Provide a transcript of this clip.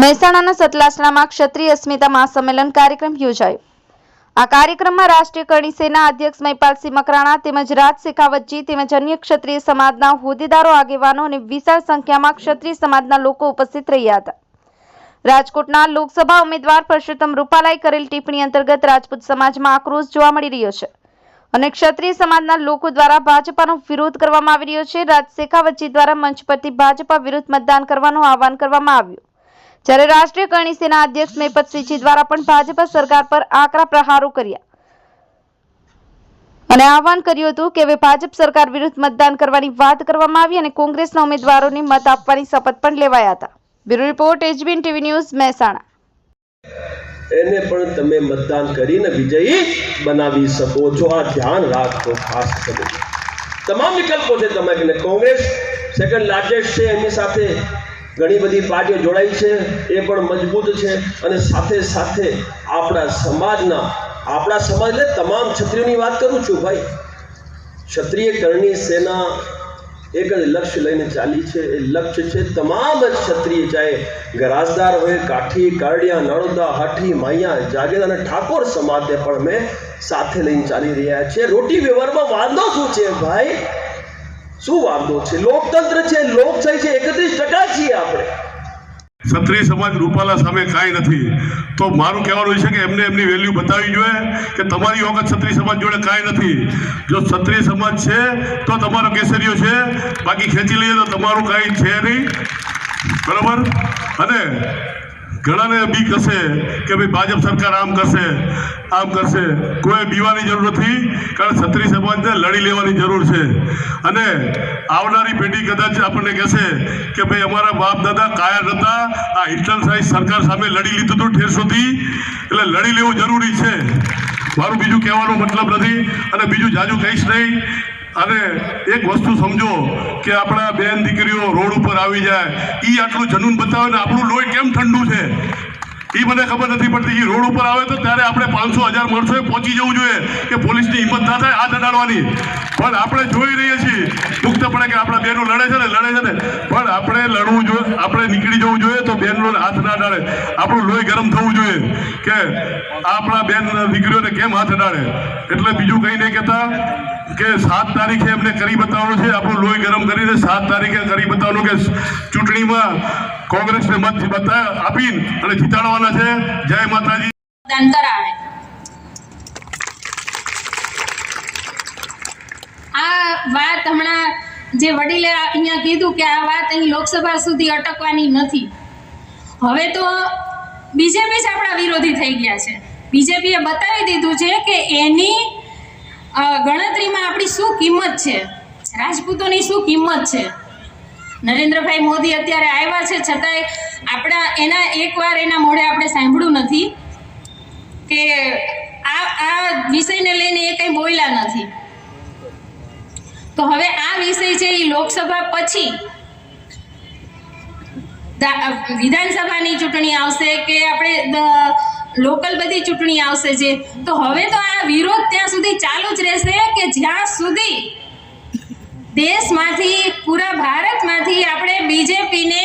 મહેસાણાના સતલાસણામાં ક્ષત્રિય અસ્મિતા મહાસંમેલન કાર્યક્રમ યોજાયો. આ કાર્યક્રમમાં રાષ્ટ્રીય કરણી સેના અધ્યક્ષ મહિપાલસિંહ મકરાણા તેમજ રાજ શેખાવતજી તેમજ અન્ય ક્ષત્રિય સમાજના હોદ્દેદારો, આગેવાનો અને વિશાળ સંખ્યામાં ક્ષત્રિય સમાજના લોકો ઉપસ્થિત રહ્યા હતા. રાજકોટના લોકસભા ઉમેદવાર પરસોત્તમ રૂપાલાએ કરેલ ટિપ્પણી અંતર્ગત રાજપૂત સમાજમાં આક્રોશ જોવા મળી રહ્યો છે અને ક્ષત્રિય સમાજના લોકો દ્વારા ભાજપાનો વિરોધ કરવામાં આવી રહ્યો છે. રાજ શેખાવતજી દ્વારા મંચ પરથી ભાજપા વિરુદ્ધ મતદાન કરવાનું આહવાન કરવામાં આવ્યું. જ્યારે રાષ્ટ્રીય કરણી સેના અધ્યક્ષ મેપતસિંહજી દ્વારા પણ ભાજપ સરકાર પર આકરા પ્રહારો કર્યા. અને આહવાન કર્યું હતું કે હવે ભાજપ સરકાર વિરુદ્ધ મતદાન કરવાની વાત કરવામાં આવી અને કોંગ્રેસના ઉમેદવારોને મત આપવાની શપથ પણ લેવાયા હતા. Bureau report HBN TV news, Mehsana. એને પણ તમે મતદાન કરીને વિજયી બનાવી શકો છો. આ ધ્યાન રાખો ખાસ કરીને. તમામ વિકલ્પો છે તમે કોંગ્રેસ સેકન્ડ લાર્જેસ્ટ છે, એની સાથે ઘણી બધી પાર્ટીઓ જોડાઈ છે, એ પણ મજબૂત છે અને સાથે સાથે આપણા સમાજના, આપણા સમાજ એટલે તમામ ક્ષત્રિયોની વાત કરું છું ભાઈ. ક્ષત્રિય કરણી સેના એક જ લક્ષ્ય લઈને ચાલી છે, એ લક્ષ્ય છે તમામ જ ક્ષત્રિય, ચાહે ગરાજદાર હોય, કાઠી, કારડિયા નળોદા હાઠી માયા જાગીર અને ઠાકોર સમાજને પણ અમે સાથે લઈને ચાલી રહ્યા છે રોટી વ્યવહારમાં વાંધો શું છે ભાઈ? શું વાંધો છે? લોકતંત્ર છે લોકશાહી છે, એકત્રીસ ટકા છીએ આપણે. ક્ષત્રિય સમાજ રૂપાલા સામે કાંઈ નથી. તો મારું કહેવાનું છે કે એમને એમની વેલ્યુ બતાવી જોઈએ કે તમારી વખત ક્ષત્રિય સમાજ જોડે કાંઈ નથી. જો ક્ષત્રિય સમાજ છે, તો તમારો કેસરીઓ છે. બાકી ખેંચી લઈએ તો તમારું કાંઈ છે નહીં. બરાબર? અને ઘણાને બી હશે કે ભાઈ ભાજપ સરકાર આમ કરશે આમ કરશે. કોઈ બીવાની જરૂર નથી, કારણ ક્ષત્રિય સમાજને લડી લેવાની જરૂર છે. અને આવનારી પેઢી કદાચ આપણને કહેશે કે ભાઈ અમારા બાપ દાદા કાયર હતા, આ હિટલર સાહેબ સરકાર સામે લડી લીધું હતું ઠેર સુધી. એટલે લડી લેવું જરૂરી છે. મારું બીજું કહેવાનો મતલબ નથી અને બીજું જાજુ કહીશ નહીં. અને એક વસ્તુ સમજો કે આપણા બેન દીકરીઓ રોડ ઉપર આવી જાય એ આટલું જનૂન બતાવે ને આપણું લોહી કેમ ઠંડુ છે? એ મને ખબર નથી પડતી એ રોડ ઉપર આવે તો ત્યારે આપણે પાંચસો હજાર માણસોએ પહોંચી જવું જોઈએ કે પોલીસની હિંમત ના થાય હાથ અડાડવાની. પણ આપણે જોઈ રહીએ છીએ મુક્તપણે કે આપણા બહેનો લડે છે ને, લડે છે ને. પણ આપણે લડવું જોઈએ, આપણે નીકળી જવું જોઈએ તો બેનનો હાથ ના અડાડે. આપણું લોહી ગરમ થવું જોઈએ કે આપણા બેન દીકરીઓને કેમ હાથ અડાડે? એટલે બીજું કંઈ નહીં કહેતા. કે સાત તારીખે એમને કરી બતાવવાનું છે. આપણું લોહી ગરમ કરીને સાત તારીખે કરી બતાવવાનું કે ચૂંટણીમાં કોંગ્રેસને મત બતા આપીને અને જીતાડવાના છે. જય માતાજી. આ વાત હમણાં જે વડીલે અહીંયા કીધું કે આ વાત અહીં લોકસભા સુધી અટકવાની નથી. હવે તો બીજેપી જ આપણા વિરોધી થઈ ગયા છે. બીજેપીએ બતાવી દીધું છે કે એની ગણતરીમાં આપણી શું કિંમત છે? રાજપૂતોની શું કિંમત છે? નરેન્દ્રભાઈ મોદી અત્યારે આવ્યા છે, છતાંય આપણા એના એકવાર એના મોઢે આપણે સાંભળ્યું નથી કે આ આ વિષયને લઈને એ કંઈ બોલ્યા નથી. તો હવે આ વિષય છે એ લોકસભા પછી વિધાનસભાની ચૂંટણી આવશે કે આપણે લોકલ બધી ચૂંટણી આવશે છે તો હવે તો આ વિરોધ ત્યાં સુધી ચાલુ જ રહેશે કે જ્યાં સુધી દેશમાંથી, પૂરા ભારતમાંથી આપણે બીજેપીને